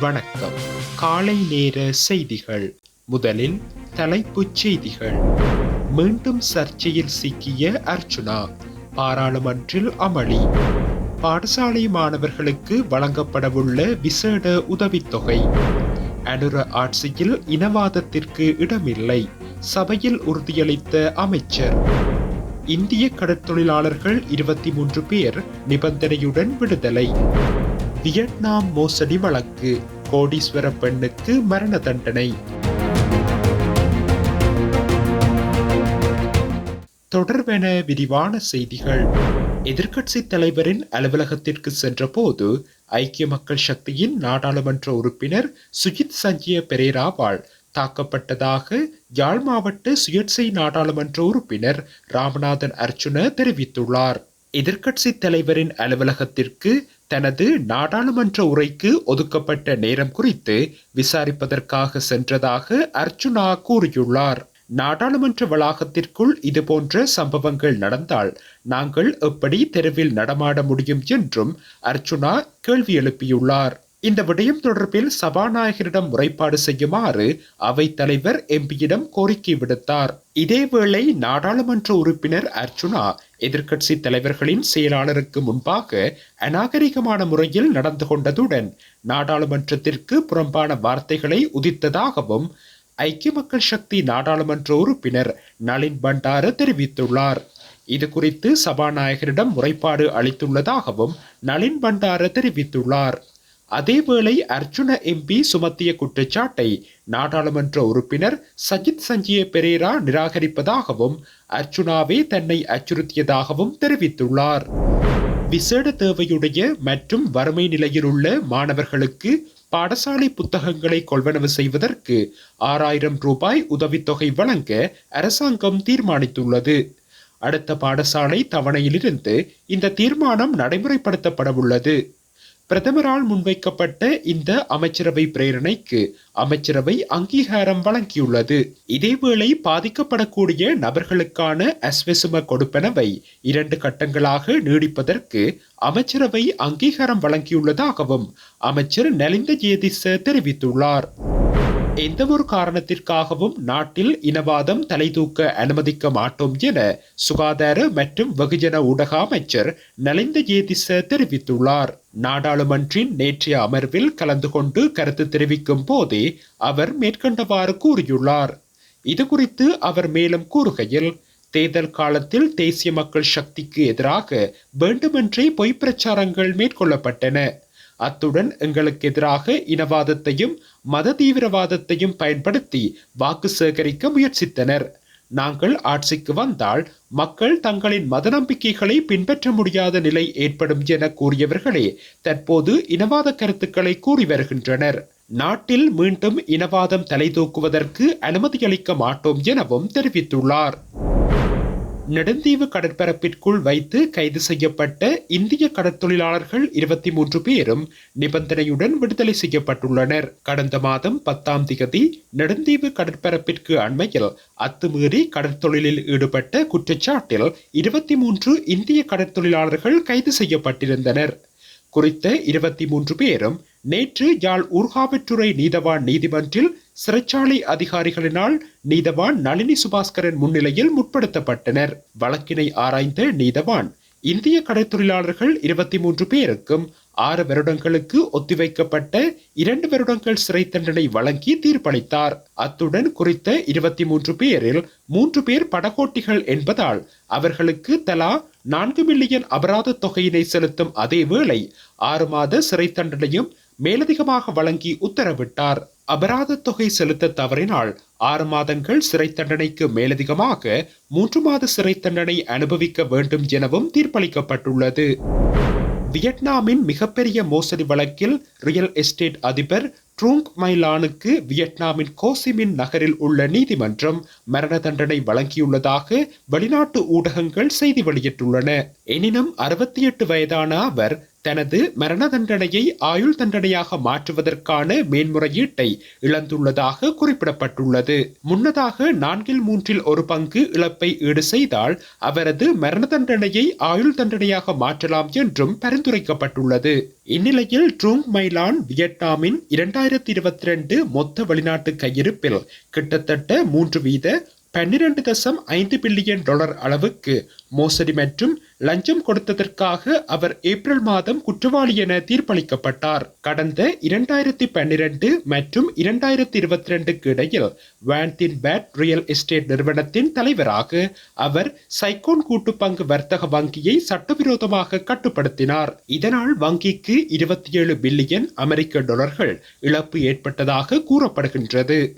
வணக்கம். காலை நேர செய்திகள். முதலில் தலைப்புச் செய்திகள். மீண்டும் சர்ச்சையில் சிக்கிய அர்ச்சுனா பாராளுமன்றில் அமளி. பாடசாலை மாணவர்களுக்கு வழங்கப்படவுள்ள விசேட உதவித்தொகை அனுர ஆட்சியில் இனவாதத்திற்கு இடமில்லை. சபையில் உறுதியளித்த அமைச்சர். இந்திய கடற்தொழிலாளர்கள் இருபத்தி மூன்று பேர் நிபந்தனையுடன் விடுதலை. வியட்நாம் மோசடி வழக்கு கோடீஸ்வர பெண்ணுக்கு மரண தண்டனை. தொடர்பென விரிவான செய்திகள். எதிர்க்கட்சி தலைவரின் அலுவலகத்திற்கு சென்றபோது ஐக்கிய மக்கள் சக்தியின் நாடாளுமன்ற உறுப்பினர் சுஜித் சஞ்சய பெரேராவால் தாக்கப்பட்டதாக யாழ் மாவட்ட சுயேட்சை நாடாளுமன்ற உறுப்பினர் ராமநாதன் அர்ச்சுன தெரிவித்துள்ளார். எதிர்க்கட்சி தலைவரின் அலுவலகத்திற்கு தனது நாடாளுமன்ற உரைக்கு ஒதுக்கப்பட்ட நேரம் குறித்து விசாரிப்பதற்காக சென்றதாக அர்ச்சுனா கூறியுள்ளார். நாடாளுமன்ற வளாகத்திற்குள் இதுபோன்ற சம்பவங்கள் நடந்தால் நாங்கள் எப்படி தெருவில் நடமாட முடியும் என்றும் அர்ச்சுனா கேள்வி எழுப்பியுள்ளார். இந்த விடயம் தொடர்பில் சபாநாயகரிடம் முறைப்பாடு செய்யுமாறு அவைத் தலைவர் எம்பியிடம் கோரிக்கை விடுத்தார். இதேவேளை நாடாளுமன்ற உறுப்பினர் அர்ச்சுனா எதிர்க்கட்சி தலைவர்களின் செயலாளருக்கு முன்பாக அநாகரிகமான முறையில் நடந்து கொண்டதுடன் நாடாளுமன்றத்திற்கு புறம்பான வார்த்தைகளை உதித்ததாகவும் ஐக்கிய மக்கள் சக்தி நாடாளுமன்ற உறுப்பினர் நளின் பண்டார தெரிவித்துள்ளார். இது குறித்து சபாநாயகரிடம் முறைப்பாடு அளித்துள்ளதாகவும் நளின் பண்டார தெரிவித்துள்ளார். அதேவேளை அர்ஜுன எம்பி சுமத்திய குற்றச்சாட்டை நாடாளுமன்ற உறுப்பினர் சஜித் சஞ்சிய பெரேரா நிராகரிப்பதாகவும் அர்ஜுனாவே தன்னை அச்சுறுத்தியதாகவும் தெரிவித்துள்ளார். விசேட தேவையுடைய மற்றும் வறுமை நிலையில் உள்ள மாணவர்களுக்கு பாடசாலை புத்தகங்களை கொள்வனவு செய்வதற்கு ஆறாயிரம் ரூபாய் உதவித்தொகை வழங்க அரசாங்கம் தீர்மானித்துள்ளது. அடுத்த பாடசாலை தவணையிலிருந்து இந்த தீர்மானம் நடைமுறைப்படுத்தப்படவுள்ளது. பிரதமரால் முன்வைக்கப்பட்ட இந்த அமைச்சரவை பிரேரணைக்கு அமைச்சரவை அங்கீகாரம் வழங்கியுள்ளது. இதேவேளை பாதிக்கப்படக்கூடிய நபர்களுக்கான அஸ்வசும கொடுப்பனவை இரண்டு கட்டங்களாக நீடிப்பதற்கு அமைச்சரவை அங்கீகாரம் வழங்கியுள்ளதாகவும் அமைச்சர் நலிந்த ஜேதிச தெரிவித்துள்ளார். எந்த ஒரு காரணத்திற்காகவும் நாட்டில் இனவாதம் தலை தூக்க அனுமதிக்க மாட்டோம் என சுகாதார மற்றும் வெகுஜன ஊடக அமைச்சர் நலிந்த ஜேதிச தெரிவித்துள்ளார். நாடாளுமன்றின் நேற்றைய அமர்வில் கலந்து கொண்டு கருத்து தெரிவிக்கும் போதே அவர் மேற்கண்டவாறு கூறியுள்ளார். இது குறித்து அவர் மேலும் கூறுகையில் தேர்தல் காலத்தில் தேசிய மக்கள் சக்திக்கு எதிராக வேண்டுமென்றே பொய் பிரச்சாரங்கள் மேற்கொள்ளப்பட்டன. அத்துடன் எங்களுக்கு எதிராக இனவாதத்தையும் மத தீவிரவாதத்தையும் பயன்படுத்தி வாக்கு சேகரிக்க முயற்சித்தனர். நாங்கள் ஆட்சிக்கு வந்தால் மக்கள் தங்களின் மத நம்பிக்கைகளை பின்பற்ற முடியாத நிலை ஏற்படும் என கூறியவர்களே தற்போது இனவாத கருத்துக்களை கூறி வருகின்றனர். நாட்டில் மீண்டும் இனவாதம் தலை தூக்குவதற்கு அனுமதியளிக்க மாட்டோம் எனவும் தெரிவித்துள்ளார். நெடுந்தீவு கடற்பரப்பிற்குள் வைத்து கைது செய்யப்பட்ட இந்திய கடற்தொழிலாளர்கள் இருபத்தி மூன்று பேரும் நிபந்தனையுடன் விடுதலை செய்யப்பட்டுள்ளனர். கடந்த மாதம் பத்தாம் திகதி நெடுந்தீவு கடற்பரப்பிற்கு அண்மையில் அத்துமீறி கடற்தொழிலில் ஈடுபட்ட குற்றச்சாட்டில் இருபத்தி மூன்று இந்திய கடற்தொழிலாளர்கள் கைது செய்யப்பட்டிருந்தனர். குறித்த இருபத்தி மூன்று பேரும் நேற்று யாழ் ஊர்காவற்றுறை நீதவான் நீதிமன்றில் சிறைச்சாலை அதிகாரிகளினால் நீதவான் நளினி சுபாஸ்கரன் முன்னிலையில் முற்படுத்தப்பட்டனர். வழக்கினை ஆராய்ந்த நீதவான் இந்திய கடற்தொழிலாளர்கள் இருபத்தி மூன்று பேருக்கும் ஆறு வருடங்களுக்கு ஒத்திவைக்கப்பட்ட இரண்டு வருடங்கள் சிறை தண்டனை வழங்கி தீர்ப்பளித்தார். அத்துடன் குறித்த இருபத்தி மூன்று பேரில் மூன்று பேர் படகோட்டிகள் என்பதால் அவர்களுக்கு தலா நான்கு மில்லியன் அபராத தொகையினை செலுத்தும் அதே வேளை ஆறு மாத சிறை தண்டனையும் மேலதிகமாக வழங்கி உத்தரவிட்டார். அபராத தொகை செலுத்த தவறினால் ஆறு மாதங்கள் சிறை தண்டனைக்கு மேலதிகமாக மூன்று மாத சிறை தண்டனை அனுபவிக்க வேண்டும் எனவும் தீர்ப்பளிக்கப்பட்டுள்ளது. வியட்நாமின் மிகப்பெரிய மோசடி வழக்கில் ரியல் எஸ்டேட் அதிபர் ட்ரூங் மைலானுக்கு வியட்நாமின் கோசிமின் நகரில் உள்ள நீதிமன்றம் மரண தண்டனை வழங்கியுள்ளதாக வெளிநாட்டு ஊடகங்கள் செய்தி வெளியிட்டுள்ளன. எனினும் அறுபத்தி எட்டு வயதான அவர் தனது மரண தண்டனையை ஆயுள் தண்டனையாக மாற்றுவதற்கான மேன்முறையீட்டை இழந்துள்ளதாக குறிப்பிடப்பட்டுள்ளது. முன்னதாக நான்கில் மூன்றில் ஒரு பங்கு இழப்பை ஈடு செய்தால் அவரது மரண தண்டனையை ஆயுள் தண்டனையாக மாற்றலாம் என்றும் பரிந்துரைக்கப்பட்டுள்ளது. இந்நிலையில் ட்ரூங் மைலான் வியட்நாமின் இரண்டாயிரத்தி இருபத்தி ரெண்டு மொத்த வெளிநாட்டு கையிருப்பில் கிட்டத்தட்ட மூன்று வீத பன்னிரண்டு தசம் ஐந்து பில்லியன் டாலர் அளவுக்கு மோசடி மற்றும் லஞ்சம் கொடுத்ததற்காக அவர் ஏப்ரல் மாதம் குற்றவாளி என தீர்ப்பளிக்கப்பட்டார். கடந்த இரண்டாயிரத்தி பன்னிரண்டு மற்றும் இரண்டாயிரத்தி இருபத்தி ரெண்டுக்கு இடையில் வேண்டின் பேட் ரியல் எஸ்டேட் நிறுவனத்தின் தலைவராக அவர் சைக்கோன் கூட்டு பங்கு வர்த்தக வங்கியை சட்டவிரோதமாக கட்டுப்படுத்தினார். இதனால் வங்கிக்கு இருபத்தி ஏழு பில்லியன் அமெரிக்க டாலர்கள் இழப்பு ஏற்பட்டதாக கூறப்படுகின்றது.